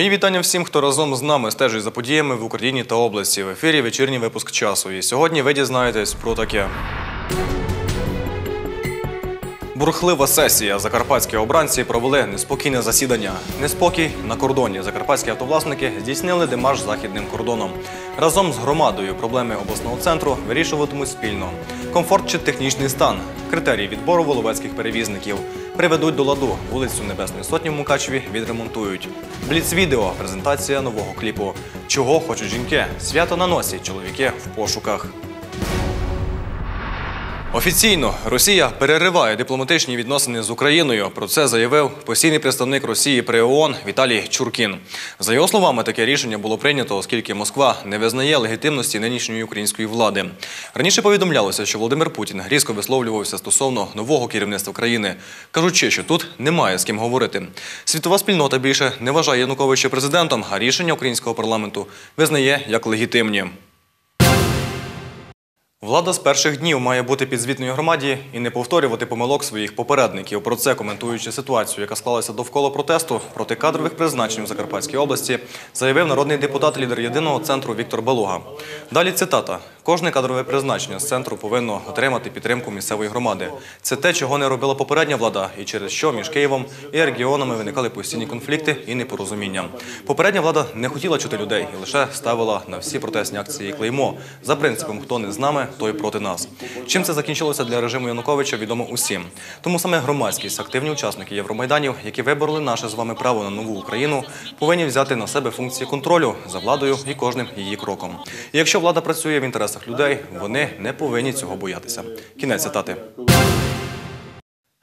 Мої вітання всім, хто разом з нами стежить за подіями в Україні та області. В ефірі вечірній випуск часу. І сьогодні ви дізнаєтесь про таке. Бурхлива сесія. Закарпатські обранці провели неспокійне засідання. Неспокій на кордоні. Закарпатські автовласники здійснили демарш західним кордоном. Разом з громадою проблеми обласного центру вирішуватимуть спільно. Комфорт чи технічний стан. Критерії відбору воловецьких перевізників. Приведуть до ладу вулицю Небесної Сотні в Мукачеві відремонтують. Бліц-відео, презентація нового кліпу. Чого хочуть жінки? Свято на носі. Чоловіки в пошуках. Офіційно Росія перериває дипломатичні відносини з Україною. Про це заявив постійний представник Росії при ООН Віталій Чуркін. За його словами, таке рішення було прийнято, оскільки Москва не визнає легітимності нинішньої української влади. Раніше повідомлялося, що Володимир Путін різко висловлювався стосовно нового керівництва країни, кажучи, що тут немає з ким говорити. Світова спільнота більше не вважає Януковича президентом, а рішення українського парламенту визнає як легітимні. Влада з перших днів має бути підзвітною громаді і не повторювати помилок своїх попередників. Про це коментуючи ситуацію, яка склалася довкола протесту проти кадрових призначень у Закарпатській області, заявив народний депутат, лідер єдиного центру Віктор Балуга. Далі цитата: кожне кадрове призначення з центру повинно отримати підтримку місцевої громади. Це те, чого не робила попередня влада, і через що між Києвом і регіонами виникали постійні конфлікти і непорозуміння. Попередня влада не хотіла чути людей і лише ставила на всі протестні акції клеймо за принципом Хто не з нами, той проти нас. Чим це закінчилося для режиму Януковича, відомо усім. Тому саме громадськість, активні учасники Євромайданів, які вибороли наше з вами право на нову Україну, повинні взяти на себе функції контролю за владою і кожним її кроком. І якщо влада працює в інтересах людей, вони не повинні цього боятися. Кінець цитати.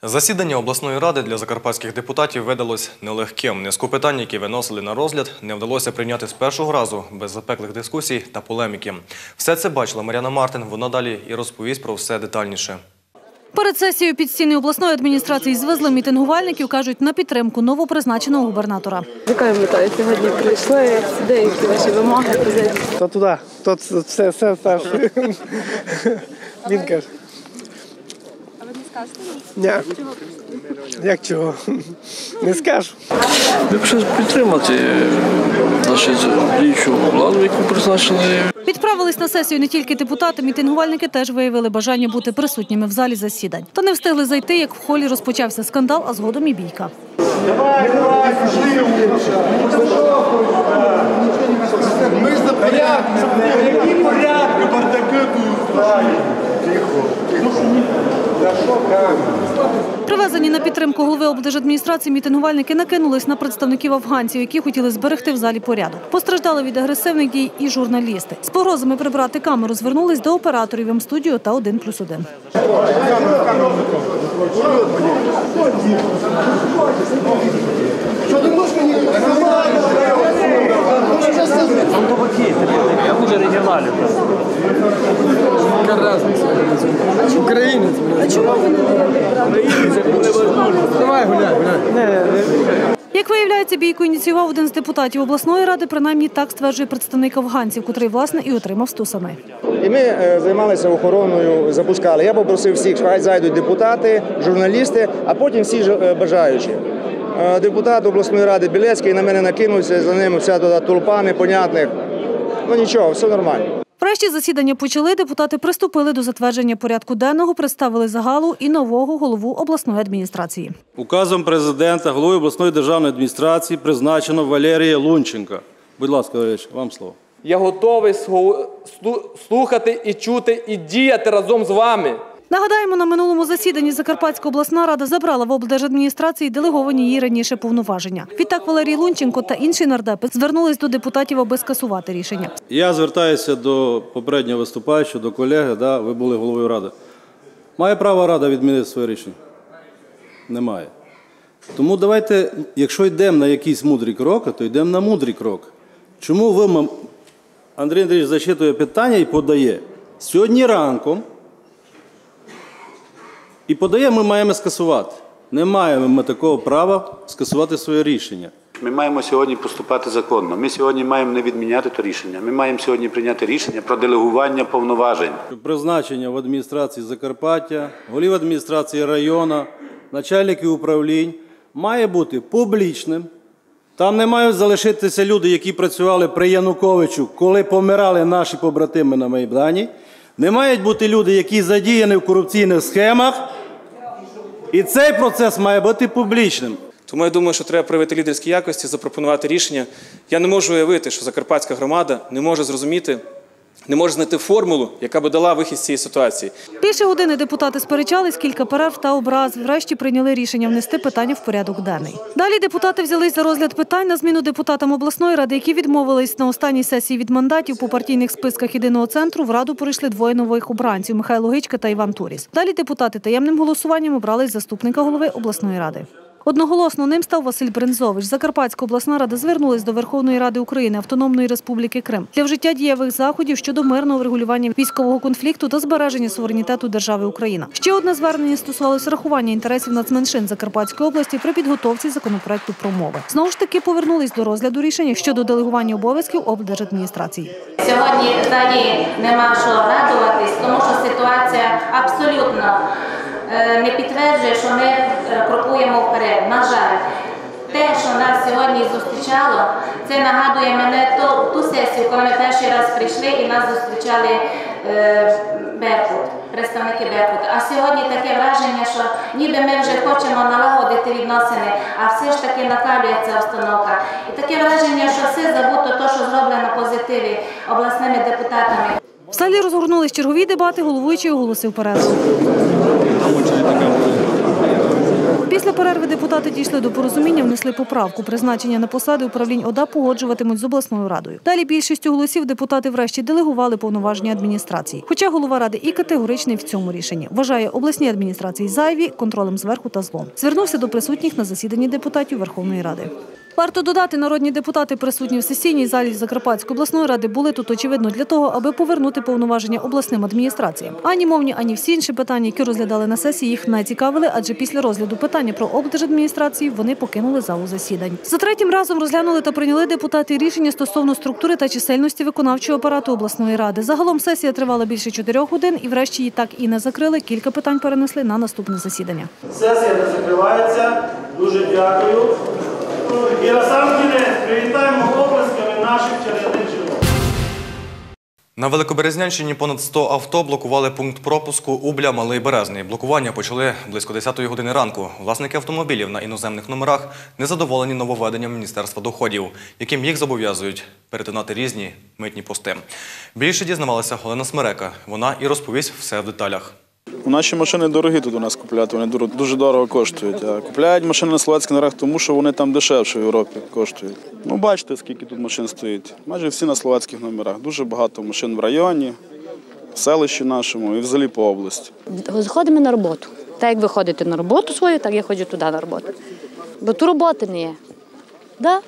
Засідання обласної ради для закарпатських депутатів видалось нелегким. Низку питань, які виносили на розгляд, не вдалося прийняти з першого разу без запеклих дискусій та полеміки. Все це бачила Мар'яна Мартин. Вона далі і розповість про все детальніше. Перед сесією під стіни обласної адміністрації звезли мітингувальників, кажуть, на підтримку новопризначеного губернатора. З якою метою сьогодні прийшли? Деякі ваші вимоги? То туди, то це все, все. Він каже. Скажете? Ні. Як чого? Не скажу. Ми б підтримати нашу діючу владу, яку призначили. Підправились на сесію не тільки депутати, мітингувальники теж виявили бажання бути присутніми в залі засідань. Та не встигли зайти, як в холі розпочався скандал, а згодом і бійка. Ми за порядок. Які порядки бардаки тут устрають? Тихо. Привезені на підтримку голови облдержадміністрації мітингувальники накинулись на представників афганців, які хотіли зберегти в залі порядок. Постраждали від агресивних дій і журналісти. З погрозами прибрати камеру звернулись до операторів М-студіо та 1 плюс 1. Що ти можеш мені? Я дуже регіоналів. Українець. А чому ви не Давай гуляй, гуляй. Як виявляється, бійку ініціював один з депутатів обласної ради. Принаймні так стверджує представник афганців, котрий власне і отримав стусами. І ми е, займалися охороною, запускали. Я попросив всіх, хай зайдуть депутати, журналісти, а потім всі ж- е, бажаючі. Депутат обласної ради Білецький на мене накинувся, за ним вся туди толпа непонятних. Ну нічого, все нормально. Врешті засідання почали. Депутати приступили до затвердження порядку денного, представили загалу і нового голову обласної адміністрації. Указом президента головою обласної державної адміністрації призначено Валерія Лунченка. Будь ласка, Валерійович, вам слово. Я готовий слу- слу- слухати і чути і діяти разом з вами. Нагадаємо, на минулому засіданні Закарпатська обласна рада забрала в облдержадміністрації делеговані їй раніше повноваження. Відтак Валерій Лунченко та інші нардепи звернулись до депутатів, аби скасувати рішення. Я звертаюся до попереднього виступаючого, до колеги, да, ви були головою ради. Має право рада відмінити своє рішення? Немає. Тому давайте, якщо йдемо на якісь мудрі кроки, то йдемо на мудрий крок. Чому ви, Андрій Андрійович зачитує питання і подає? Сьогодні ранком і подає, ми маємо скасувати. Не маємо ми такого права скасувати своє рішення. Ми маємо сьогодні поступати законно. Ми сьогодні маємо не відміняти то рішення. Ми маємо сьогодні прийняти рішення про делегування повноважень. Призначення в адміністрації Закарпаття, голів адміністрації району, начальників управлінь має бути публічним, Там не мають залишитися люди, які працювали при Януковичу, коли помирали наші побратими на Майдані. Не мають бути люди, які задіяні в корупційних схемах. І цей процес має бути публічним. Тому я думаю, що треба проявити лідерські якості, запропонувати рішення. Я не можу уявити, що Закарпатська громада не може зрозуміти, не може знайти формулу, яка би дала вихід з цієї ситуації. Більше години депутати сперечались, кілька перерв та образ. Врешті прийняли рішення внести питання в порядок денний. Далі депутати взялись за розгляд питань на зміну депутатам обласної ради, які відмовились на останній сесії від мандатів по партійних списках єдиного центру. В раду прийшли двоє нових обранців Михайло Гичка та Іван Туріс. Далі депутати таємним голосуванням обрали заступника голови обласної ради. Одноголосно ним став Василь Брензович. Закарпатська обласна рада звернулась до Верховної Ради України Автономної Республіки Крим для вжиття дієвих заходів щодо мирного врегулювання військового конфлікту та збереження суверенітету держави Україна. Ще одне звернення стосувалося рахування інтересів нацменшин Закарпатської області при підготовці законопроекту про мови. Знову ж таки повернулись до розгляду рішення щодо делегування обов'язків облдержадміністрації. Сьогодні взагалі нема що радуватись, тому що ситуація абсолютно не підтверджує, що ми е, крокуємо вперед. На жаль, те, що нас сьогодні зустрічало, це нагадує мене ту, ту сесію, коли ми перший раз прийшли і нас зустрічали е, Беркут, представники Беркут. А сьогодні таке враження, що ніби ми вже хочемо налагодити відносини, а все ж таки накалюється обстановка. І таке враження, що все забуто, то, що зроблено позитиві обласними депутатами. В залі розгорнулись чергові дебати. Головуючий оголосив перерву. Після перерви депутати дійшли до порозуміння, внесли поправку. Призначення на посади управлінь ОДА погоджуватимуть з обласною радою. Далі більшістю голосів депутати врешті делегували повноваження адміністрації. Хоча голова ради і категоричний в цьому рішенні вважає обласні адміністрації зайві контролем зверху та злом. Звернувся до присутніх на засіданні депутатів Верховної Ради. Варто додати, народні депутати, присутні в сесійній залі Закарпатської обласної ради, були тут очевидно для того, аби повернути повноваження обласним адміністраціям. Ані мовні, ані всі інші питання, які розглядали на сесії, їх не цікавили, адже після розгляду питання про облдержадміністрації вони покинули залу засідань. За третім разом розглянули та прийняли депутати рішення стосовно структури та чисельності виконавчого апарату обласної ради. Загалом сесія тривала більше чотирьох годин, і врешті її так і не закрили. Кілька питань перенесли на наступне засідання. Сесія не закривається. Дуже дякую. І на сам кінець привітаємо оплесками наших жінок. На Великоберезнянщині понад 100 авто блокували пункт пропуску Убля Малий Березний. Блокування почали близько 10-ї години ранку. Власники автомобілів на іноземних номерах незадоволені нововведенням Міністерства доходів, яким їх зобов'язують перетинати різні митні пости. Більше дізнавалася Олена Смерека. Вона і розповість все в деталях. Наші машини дорогі тут у нас купляти, вони дуже дорого коштують. А купляють машини на словацьких нарах, тому що вони там дешевше в Європі коштують. Ну, бачите, скільки тут машин стоїть. Майже всі на словацьких номерах. Дуже багато машин в районі, в селищі нашому і взагалі по області. Заходимо на роботу. Так як ви ходите на роботу свою, так я ходжу туди на роботу. Бо тут роботи не є. Да?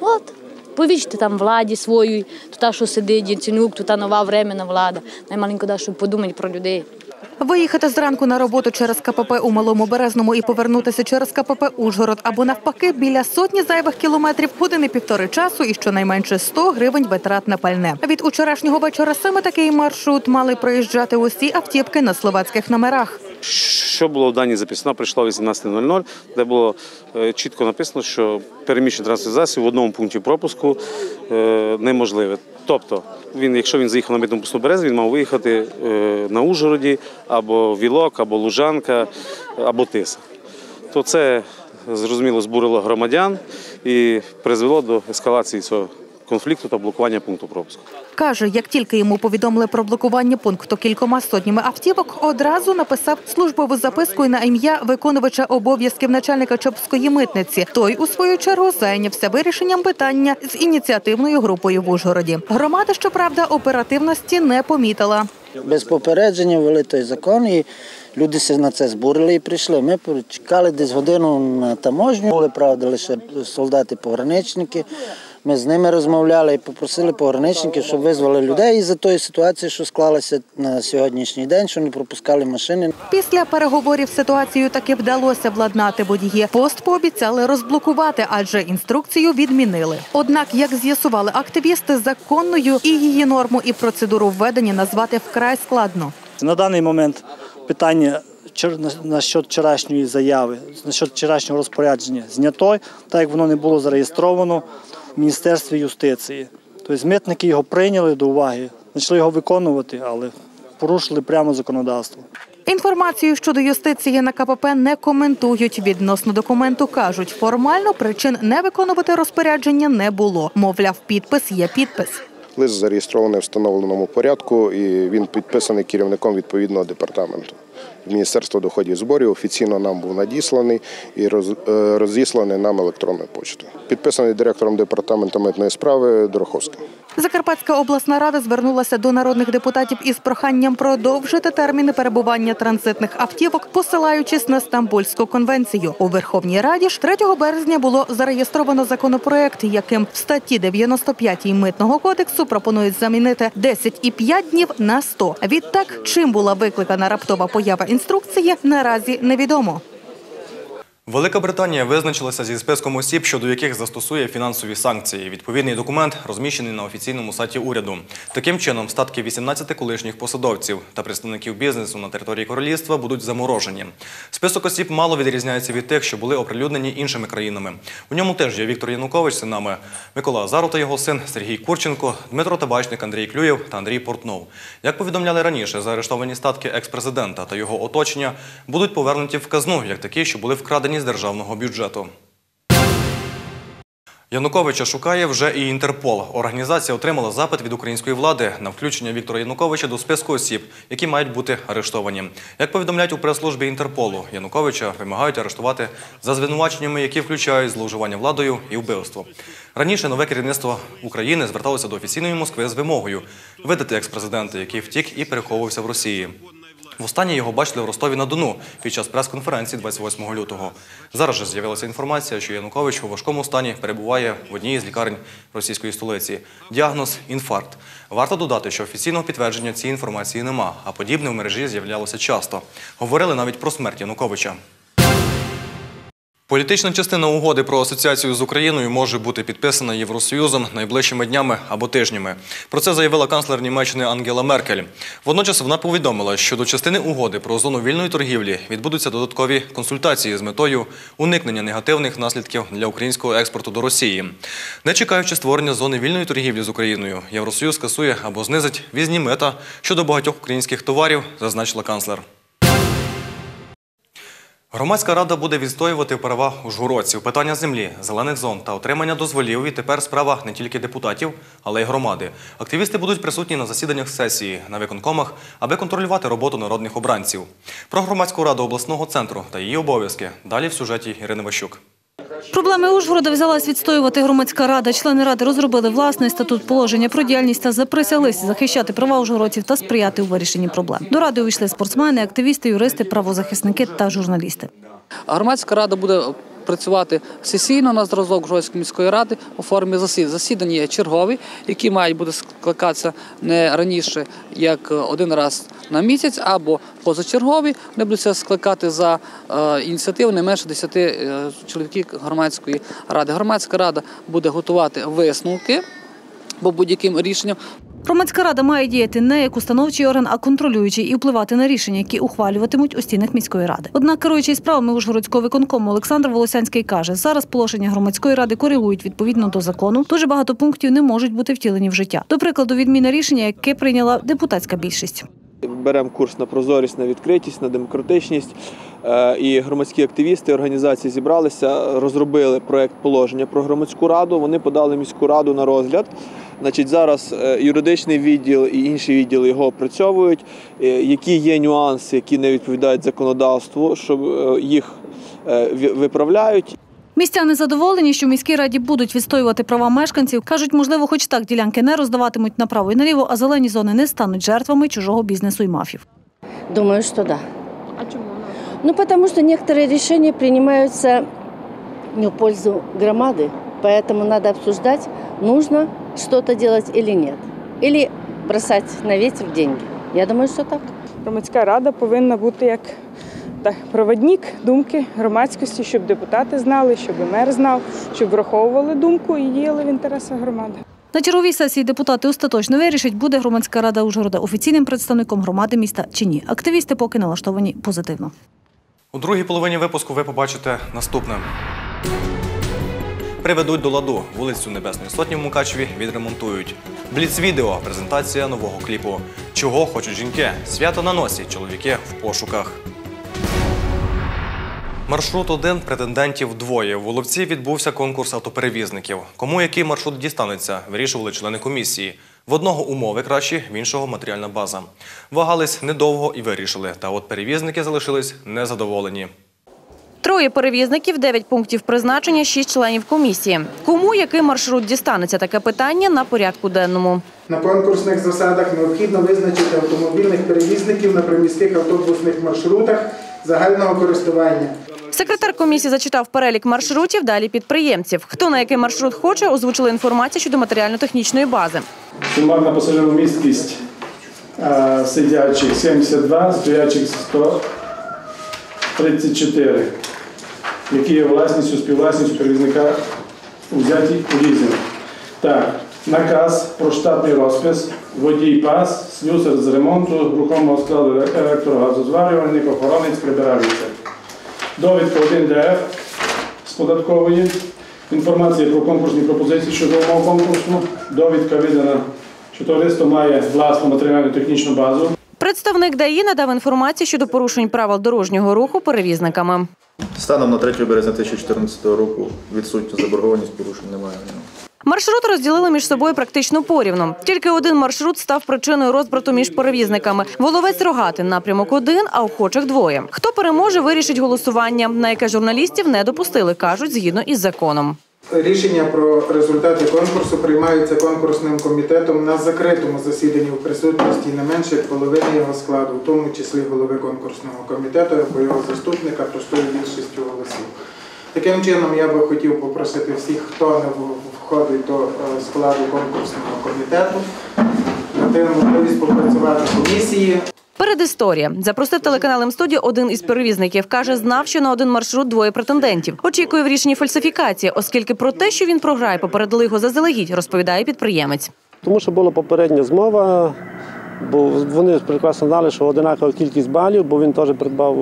От. Повічте там владі своїй, тут що сидить Єценюк, тут нова временна влада. Наймаленько да, щоб подумати про людей. Виїхати зранку на роботу через КПП у Малому Березному і повернутися через КПП Ужгород або навпаки біля сотні зайвих кілометрів години півтори часу і щонайменше 100 гривень витрат на пальне. Від учорашнього вечора саме такий маршрут мали проїжджати усі автівки на словацьких номерах. Що було в даній записі? Вона прийшла 18.00, де було е, чітко написано, що переміщення транспортних засобів в одному пункті пропуску е, неможливе. Тобто, він, якщо він заїхав на митну пусту березу, він мав виїхати е, на Ужгороді або Вілок, або Лужанка, або Тиса. То це зрозуміло збурило громадян і призвело до ескалації цього конфлікту та блокування пункту пропуску. Каже, як тільки йому повідомили про блокування пункту кількома сотнями автівок, одразу написав службову записку на ім'я виконувача обов'язків начальника Чопської митниці. Той, у свою чергу, зайнявся вирішенням питання з ініціативною групою в Ужгороді. Громада, щоправда, оперативності не помітила. Без попередження ввели той закон, і люди се на це збурили і прийшли. Ми чекали десь годину на таможню. Були, правда, лише солдати-пограничники. Ми з ними розмовляли і попросили пограничників, щоб визвали людей із-за тої ситуації, що склалася на сьогоднішній день, що не пропускали машини. Після переговорів ситуацію таки вдалося владнати водії. Пост пообіцяли розблокувати, адже інструкцію відмінили. Однак, як з'ясували активісти, законною і її норму і процедуру введення назвати вкрай складно. На даний момент питання насчет вчорашньої заяви, насчет вчорашнього розпорядження знято, так як воно не було зареєстровано в Міністерстві юстиції. Тобто митники його прийняли до уваги, почали його виконувати, але порушили прямо законодавство. Інформацію щодо юстиції на КПП не коментують. Відносно документу кажуть, формально причин не виконувати розпорядження не було. Мовляв, підпис є підпис. Лист зареєстрований в встановленому порядку і він підписаний керівником відповідного департаменту. Міністерство доходів зборів офіційно нам був надісланий і е, розісланий нам електронною почтою. Підписаний директором департаменту митної справи Дороховським. Закарпатська обласна рада звернулася до народних депутатів із проханням продовжити терміни перебування транзитних автівок, посилаючись на Стамбульську конвенцію. У Верховній Раді ж 3 березня було зареєстровано законопроект, яким в статті 95 митного кодексу пропонують замінити 10,5 днів на 100. Відтак, чим була викликана раптова поява інструкції, наразі невідомо. Велика Британія визначилася зі списком осіб, щодо яких застосує фінансові санкції. Відповідний документ розміщений на офіційному сайті уряду. Таким чином, статки 18 колишніх посадовців та представників бізнесу на території королівства будуть заморожені. Список осіб мало відрізняється від тих, що були оприлюднені іншими країнами. У ньому теж є Віктор Янукович, синами Микола Азаров та його син Сергій Курченко, Дмитро Табачник, Андрій Клюєв та Андрій Портнов. Як повідомляли раніше, заарештовані статки експрезидента та його оточення будуть повернуті в казну, як такі, що були вкрадені з державного бюджету. Януковича шукає вже і Інтерпол. Організація отримала запит від української влади на включення Віктора Януковича до списку осіб, які мають бути арештовані. Як повідомляють у прес-службі Інтерполу, Януковича вимагають арештувати за звинуваченнями, які включають зловживання владою і вбивство. Раніше нове керівництво України зверталося до офіційної Москви з вимогою видати експрезидента, який втік і переховувався в Росії. Востаннє його бачили в Ростові на Дону під час прес-конференції 28 лютого. Зараз же з'явилася інформація, що Янукович у важкому стані перебуває в одній з лікарень російської столиці. Діагноз інфаркт. Варто додати, що офіційного підтвердження цієї інформації нема, а подібне в мережі з'являлося часто. Говорили навіть про смерть Януковича. Політична частина угоди про асоціацію з Україною може бути підписана Євросоюзом найближчими днями або тижнями. Про це заявила канцлер Німеччини Ангела Меркель. Водночас вона повідомила, що до частини угоди про зону вільної торгівлі відбудуться додаткові консультації з метою уникнення негативних наслідків для українського експорту до Росії. Не чекаючи створення зони вільної торгівлі з Україною, Євросоюз скасує або знизить візні мета щодо багатьох українських товарів, зазначила канцлер. Громадська рада буде відстоювати права ужгородців, питання землі, зелених зон та отримання дозволів. І тепер справа не тільки депутатів, але й громади. Активісти будуть присутні на засіданнях сесії, на виконкомах, аби контролювати роботу народних обранців. Про громадську раду обласного центру та її обов'язки далі в сюжеті Ірини Ващук. Проблеми Ужгорода взялась відстоювати громадська рада. Члени ради розробили власний статут положення про діяльність та заприсяглись захищати права ужгородців та сприяти у вирішенні проблем. До ради увійшли спортсмени, активісти, юристи, правозахисники та журналісти. Громадська рада буде працювати сесійно на зразок Жойської міської ради у формі засідань. Засідання є чергові, які мають бути скликатися не раніше як один раз на місяць, або позачергові. Вони будуть скликати за е, ініціативи не менше 10 е, чоловіків громадської ради. Громадська рада буде готувати висновки по будь-яким рішенням. Громадська рада має діяти не як установчий орган, а контролюючий і впливати на рішення, які ухвалюватимуть у стінах міської ради. Однак, керуючий справами Ужгородського виконкому Олександр Волосянський каже, зараз положення громадської ради коригують відповідно до закону. Дуже багато пунктів не можуть бути втілені в життя. До прикладу, відміна рішення, яке прийняла депутатська більшість. Беремо курс на прозорість, на відкритість, на демократичність. Е, І громадські активісти організації зібралися, розробили проект положення про громадську раду. Вони подали міську раду на розгляд. Значить, зараз е, юридичний відділ і інші відділи його опрацьовують. Е, Які є нюанси, які не відповідають законодавству, щоб їх виправляють. Містяни задоволені, що в міській раді будуть відстоювати права мешканців. кажуть, можливо, хоч так ділянки не роздаватимуть направо і наліво, а зелені зони не стануть жертвами чужого бізнесу і мафів. Думаю, что да. А почему? Ну, потому что некоторые решения принимаются не в пользу громады, поэтому надо обсуждать, нужно что-то делать или нет. Или бросать на ветер деньги. Я думаю, что так. Громадська рада повинна бути як так, проводник думки громадськості, щоб депутати знали, щоб мер знав, щоб враховували думку і діяли в інтересах громади. На черговій сесії депутати остаточно вирішать, буде громадська рада Ужгорода офіційним представником громади міста чи ні. Активісти поки налаштовані позитивно. У другій половині випуску ви побачите наступне. Приведуть до ладу вулицю Небесної Сотні в Мукачеві відремонтують. Бліц-відео – презентація нового кліпу. Чого хочуть жінки? Свято на носі. Чоловіки в пошуках. Маршрут один, претендентів двоє. В Воловці відбувся конкурс автоперевізників. Кому який маршрут дістанеться, вирішували члени комісії. В одного умови кращі, в іншого матеріальна база. Вагались недовго і вирішили. Та от перевізники залишились незадоволені. Троє перевізників, дев'ять пунктів призначення, шість членів комісії. Кому який маршрут дістанеться? Таке питання на порядку денному. На конкурсних засадах необхідно визначити автомобільних перевізників на приміських автобусних маршрутах загального користування. Секретар комісії зачитав перелік маршрутів, далі підприємців. Хто на який маршрут хоче, озвучили інформацію щодо матеріально-технічної бази. Сумарна пасажиромісткість е, сидячих 72, стоячих 134, які є власністю, співвласністю перевізника взяті у лізинг. Так, наказ про штатний розпис, водій пас, слюсар з ремонту, рухомого складу електрогазозварювальник, охоронець, прибиральниця. Довідка 1ДФ з податкової, інформація про конкурсні пропозиції щодо умов конкурсу, довідка видана, що товариство має власну матеріально-технічну базу. Представник ДАІ надав інформацію щодо порушень правил дорожнього руху перевізниками. Станом на 3 березня 2014 року відсутня заборгованість, порушень немає. Маршрут розділили між собою практично порівну. Тільки один маршрут став причиною розбрату між перевізниками. Воловець Рогатин напрямок один, а охочих двоє. Хто переможе, вирішить голосування, на яке журналістів не допустили, кажуть, згідно із законом. Рішення про результати конкурсу приймаються конкурсним комітетом на закритому засіданні в присутності не менше половини його складу, в тому числі голови конкурсного комітету або його заступника простою більшістю голосів. Таким чином, я би хотів попросити всіх, хто не входить до е, складу конкурсного комітету, дати можливість попрацювати комісії. Передісторія. Запросив телеканал М-студіо один із перевізників. Каже, знав, що на один маршрут двоє претендентів. Очікує в рішенні фальсифікації, оскільки про те, що він програє, попередили його заздалегідь, розповідає підприємець. Тому що була попередня змова, бо вони прекрасно знали, що одинакова кількість балів, бо він теж придбав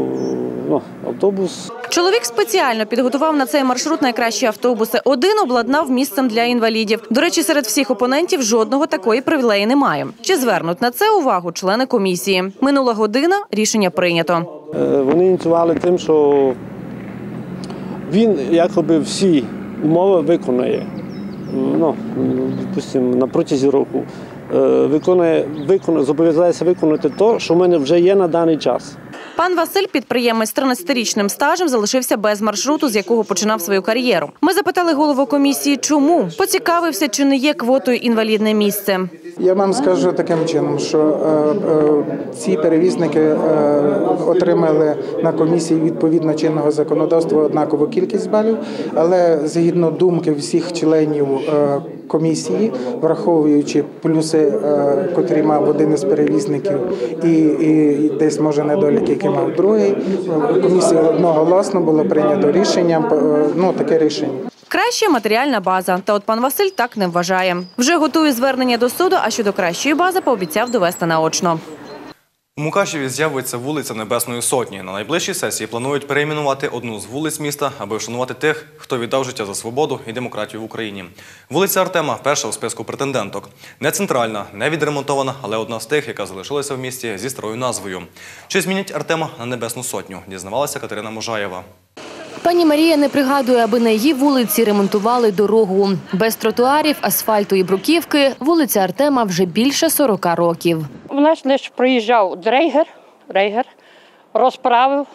ну, автобус. Чоловік спеціально підготував на цей маршрут найкращі автобуси. Один обладнав місцем для інвалідів. До речі, серед всіх опонентів жодного такої привілеї немає. Чи звернуть на це увагу члени комісії? Минула година, рішення прийнято. Е, Вони ініціювали тим, що він якоби всі умови виконує. Ну, допустим, на протязі року. Е, Виконує, виконує, зобов'язається виконати те, що в мене вже є на даний час. Пан Василь, підприємець з 13-річним стажем, залишився без маршруту, з якого починав свою кар'єру. Ми запитали голову комісії, чому поцікавився, чи не є квотою інвалідне місце. Я вам скажу таким чином, що е, е, ці перевізники е, отримали на комісії відповідно чинного законодавства однакову кількість балів, але згідно думки всіх членів е, комісії, враховуючи плюси, е, котрі мав один із перевізників, і, і десь може недоліки, які мав другий, комісія одноголосно було прийнято рішення. е, Ну таке рішення. Краща матеріальна база. Та от пан Василь так не вважає. Вже готує звернення до суду, а щодо кращої бази пообіцяв довести наочно. У Мукачеві з'явиться вулиця Небесної Сотні. На найближчій сесії планують перейменувати одну з вулиць міста, аби вшанувати тих, хто віддав життя за свободу і демократію в Україні. Вулиця Артема перша у списку претенденток. Не центральна, не відремонтована, але одна з тих, яка залишилася в місті зі старою назвою. Чи змінять Артема на Небесну Сотню? Дізнавалася Катерина Можаєва. Пані Марія не пригадує, аби на її вулиці ремонтували дорогу. Без тротуарів, асфальту і бруківки вулиця Артема вже більше 40 років. У нас лише проїжджав дрейгер, рейгер, розправив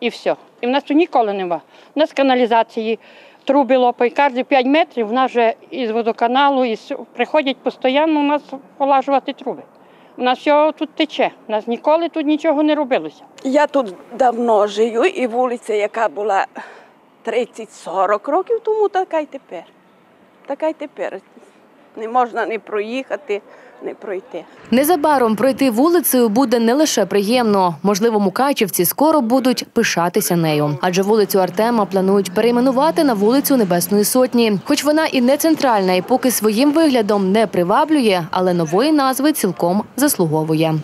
і все. І в нас тут ніколи нема. У нас каналізації, труби лопають. Кожні 5 метрів у нас вже із водоканалу із... приходять постійно у нас полажувати труби. У нас все тут тече. У нас ніколи тут нічого не робилося. Я тут давно живу, і вулиця, яка була 30-40 років тому, така й тепер. Така й тепер. Не можна не проїхати, не пройти. Незабаром пройти вулицею буде не лише приємно. Можливо, мукачівці скоро будуть пишатися нею. Адже вулицю Артема планують перейменувати на вулицю Небесної Сотні. Хоч вона і не центральна, і поки своїм виглядом не приваблює, але нової назви цілком заслуговує.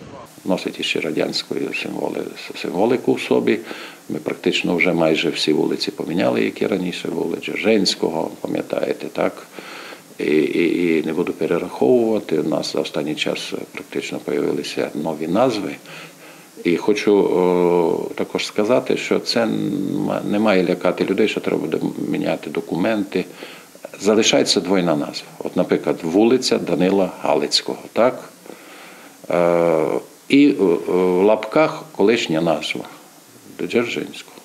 носить іще радянської символи, символику в собі. Ми практично вже майже всі вулиці поміняли, які раніше були. Джерженського, пам'ятаєте, так? І, і, не буду перераховувати. У нас за останній час практично з'явилися нові назви. І хочу о, також сказати, що це не має лякати людей, що треба буде міняти документи. Залишається двойна назва. От, наприклад, вулиця Данила Галицького, так? Е, і в лапках колишня назва Дзержинського.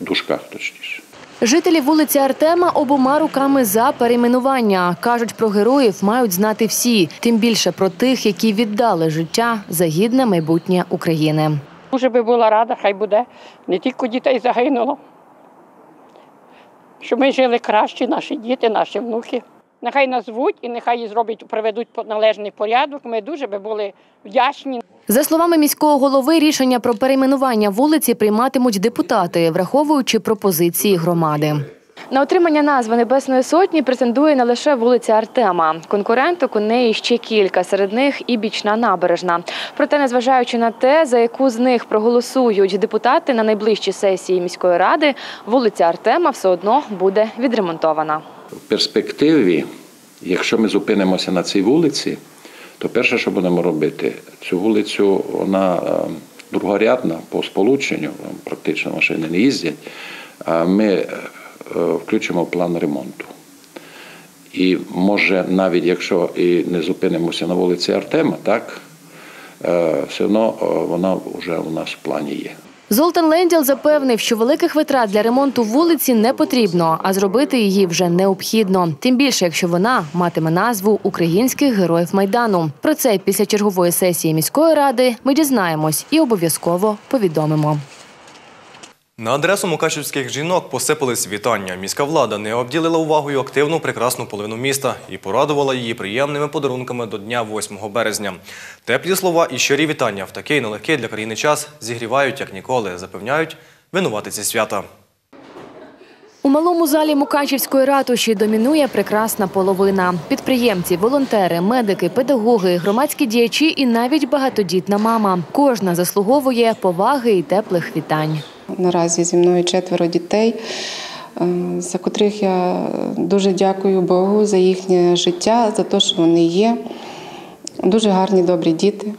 Дужках, точніше. Жителі вулиці Артема обома руками за перейменування. Кажуть, про героїв мають знати всі, тим більше про тих, які віддали життя за гідне майбутнє України. Дуже би була рада, хай буде. Не тільки дітей загинуло. Щоб ми жили краще, наші діти, наші внуки. Нехай назвуть і нехай її зроблять, приведуть належний порядок. Ми дуже би були вдячні. За словами міського голови, рішення про перейменування вулиці прийматимуть депутати, враховуючи пропозиції громади. На отримання назви Небесної Сотні претендує не лише вулиця Артема. Конкуренток у неї ще кілька, серед них і бічна набережна. Проте, незважаючи на те, за яку з них проголосують депутати на найближчій сесії міської ради, вулиця Артема все одно буде відремонтована. В перспективі, якщо ми зупинимося на цій вулиці, то перше, що будемо робити, цю вулицю вона е, другорядна по сполученню, практично машини не їздять. Ми е, включимо план ремонту. І може, навіть якщо і не зупинимося на вулиці Артема, так, е, все одно е, вона вже у нас в плані є. Золтан Ленділ запевнив, що великих витрат для ремонту вулиці не потрібно, а зробити її вже необхідно. Тим більше, якщо вона матиме назву українських героїв майдану. Про це після чергової сесії міської ради ми дізнаємось і обов'язково повідомимо. На адресу мукачівських жінок посипались вітання. Міська влада не обділила увагою активну прекрасну половину міста і порадувала її приємними подарунками до дня 8 березня. Теплі слова і щирі вітання в такий нелегкий для країни час зігрівають як ніколи, запевняють винуватиці свята. У малому залі Мукачівської ратуші домінує прекрасна половина. Підприємці, волонтери, медики, педагоги, громадські діячі і навіть багатодітна мама. Кожна заслуговує поваги і теплих вітань. Наразі зі мною четверо дітей, е, за котрих я дуже дякую Богу за їхнє життя, за те, що вони є. Дуже гарні, добрі діти.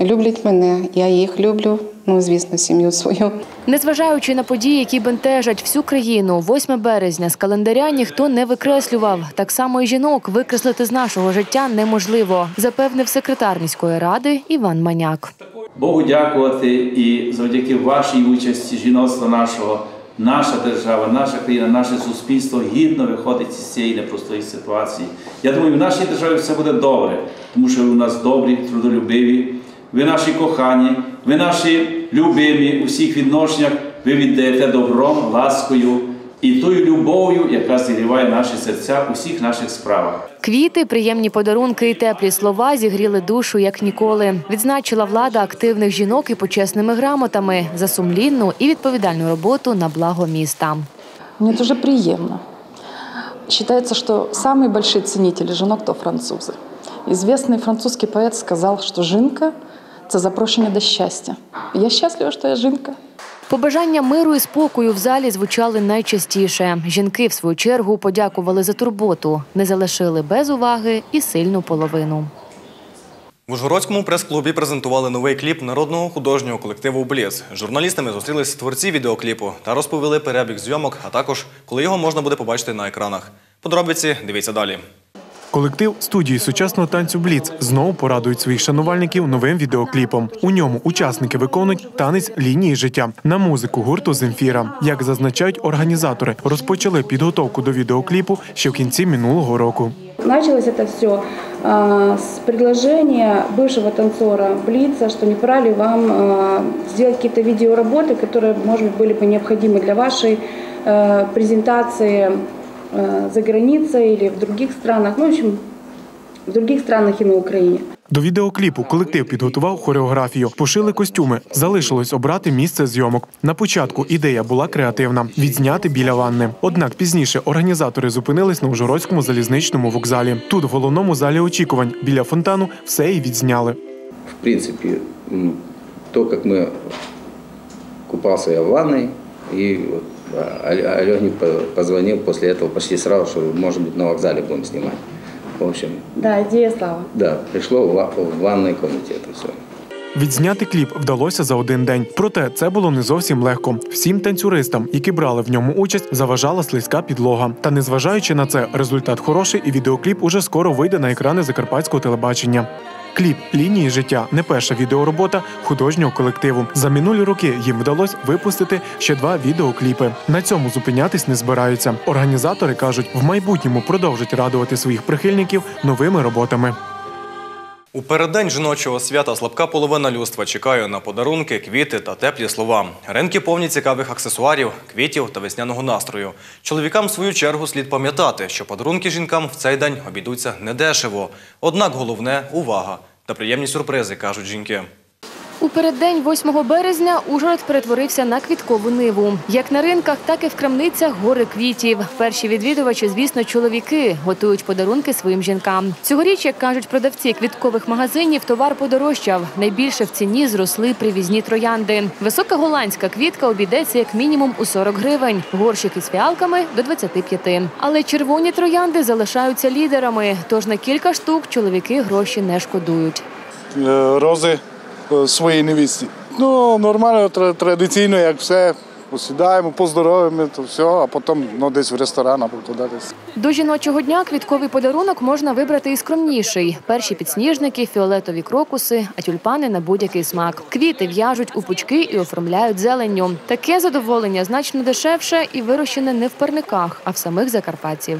Люблять мене, я їх люблю, ну, звісно, сім'ю свою. Незважаючи на події, які бентежать всю країну, 8 березня з календаря ніхто не викреслював. Так само і жінок викреслити з нашого життя неможливо, запевнив секретар міської ради Іван Маняк. Богу дякувати і завдяки вашій участі жіноцтва нашого, наша держава, наша країна, наше суспільство гідно виходить з цієї непростої ситуації. Я думаю, в нашій державі все буде добре, тому що ви у нас добрі, трудолюбиві, ви наші кохані, ви наші любимі у всіх відношеннях, ви віддаєте добром, ласкою і тою любов'ю, яка зігріває наші серця у всіх наших справах. Квіти, приємні подарунки і теплі слова зігріли душу як ніколи. Відзначила влада активних жінок і почесними грамотами за сумлінну і відповідальну роботу на благо міста. Мне дуже приємно. Считается, что самые большие ценители жінок – то французи. Известный французский поэт сказал, что жінка – це запрошення до щастя. Я щаслива, що я жінка. Побажання миру і спокою в залі звучали найчастіше. Жінки, в свою чергу, подякували за турботу, не залишили без уваги і сильну половину. В Ужгородському прес-клубі презентували новий кліп народного художнього колективу «Бліц». Журналістами зустрілись творці відеокліпу та розповіли перебіг зйомок, а також коли його можна буде побачити на екранах. Подробиці дивіться далі. Колектив студії сучасного танцю Бліц знову порадують своїх шанувальників новим відеокліпом. У ньому учасники виконують танець лінії життя на музику гурту Земфіра. Як зазначають організатори, розпочали підготовку до відеокліпу ще в кінці минулого року. Началось это все с предложения бывшего танцора Блица, что не пора ли вам а, сделать какие-то видеоработы, которые, может быть, были бы необходимы для вашей э, презентации э, за границей или в других странах, ну, в общем, в других странах и на Украине. До відеокліпу колектив підготував хореографію, пошили костюми. Залишилось обрати місце зйомок. На початку ідея була креативна відзняти біля ванни. Однак пізніше організатори зупинились на Ужгородському залізничному вокзалі. Тут, в головному залі очікувань, біля фонтану, все і відзняли. В принципе, м, то, как мы купался я в ванной, и вот Алене позвонил после этого почти сразу, что, может быть, на вокзале будем снимать. В общем, Да, идея слава. да, пришло в ва- в ванной комнате это все. Відзняти кліп вдалося за один день. Проте це було не зовсім легко. Всім танцюристам, які брали в ньому участь, заважала слизька підлога. Та незважаючи на це, результат хороший, і відеокліп уже скоро вийде на екрани закарпатського телебачення. Кліп лінії життя не перша відеоробота художнього колективу. За минулі роки їм вдалося випустити ще два відеокліпи. На цьому зупинятись не збираються. Організатори кажуть, в майбутньому продовжать радувати своїх прихильників новими роботами. У переддень жіночого свята слабка половина людства чекає на подарунки, квіти та теплі слова. Ринки повні цікавих аксесуарів, квітів та весняного настрою. Чоловікам в свою чергу слід пам'ятати, що подарунки жінкам в цей день обійдуться недешево. Однак головне увага та приємні сюрпризи, кажуть жінки. У переддень 8 березня Ужгород перетворився на квіткову ниву. Як на ринках, так і в крамницях гори квітів. Перші відвідувачі, звісно, чоловіки готують подарунки своїм жінкам. Цьогоріч, як кажуть продавці квіткових магазинів, товар подорожчав. Найбільше в ціні зросли привізні троянди. Висока голландська квітка обійдеться як мінімум у 40 гривень, горщики з фіалками до 25. Але червоні троянди залишаються лідерами. Тож на кілька штук чоловіки гроші не шкодують. Е, рози своїй невісті. Ну, нормально, традиційно, як все. Посідаємо, поздоровимо, то все, а потім ну, десь в ресторан або туди десь. До жіночого дня квітковий подарунок можна вибрати і скромніший. Перші підсніжники, фіолетові крокуси, а тюльпани на будь-який смак. Квіти в'яжуть у пучки і оформляють зеленню. Таке задоволення значно дешевше і вирощене не в парниках, а в самих закарпатців.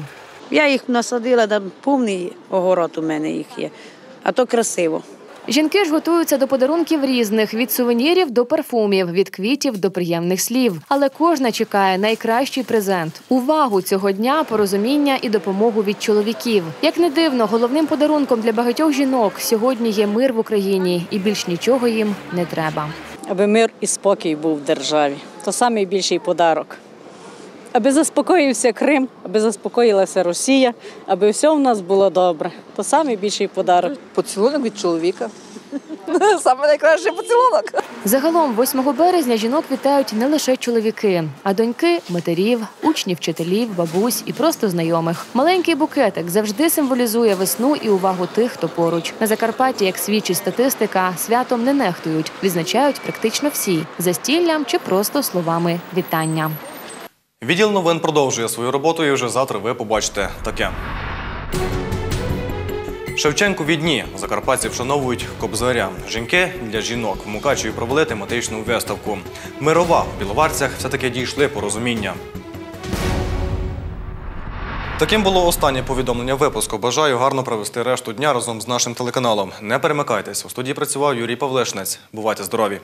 Я їх насадила, там повний огород у мене їх є, а то красиво. Жінки ж готуються до подарунків різних від сувенірів до парфумів, від квітів до приємних слів. Але кожна чекає найкращий презент увагу цього дня, порозуміння і допомогу від чоловіків. Як не дивно, головним подарунком для багатьох жінок сьогодні є мир в Україні, і більш нічого їм не треба. аби мир і спокій був в державі. То найбільший подарок. Аби заспокоївся Крим, аби заспокоїлася Росія, аби все в нас було добре. То найбільший подарок. Поцілунок від чоловіка. Саме найкращий поцілунок. Загалом, 8 березня жінок вітають не лише чоловіки, а доньки матерів, учнів, вчителів, бабусь і просто знайомих. Маленький букетик завжди символізує весну і увагу тих, хто поруч. На Закарпатті, як свідчить статистика, святом не нехтують, відзначають практично всі застіллям чи просто словами вітання. Відділ новин продовжує свою роботу і вже завтра ви побачите таке. Шевченкові дні закарпатці вшановують кобзаря. Жінки для жінок в Мукачеві провели тематичну виставку. Мирова в біловарцях все-таки дійшли порозуміння. Таким було останнє повідомлення випуску. Бажаю гарно провести решту дня разом з нашим телеканалом. Не перемикайтесь. У студії працював Юрій Павлишнець. Бувайте здорові!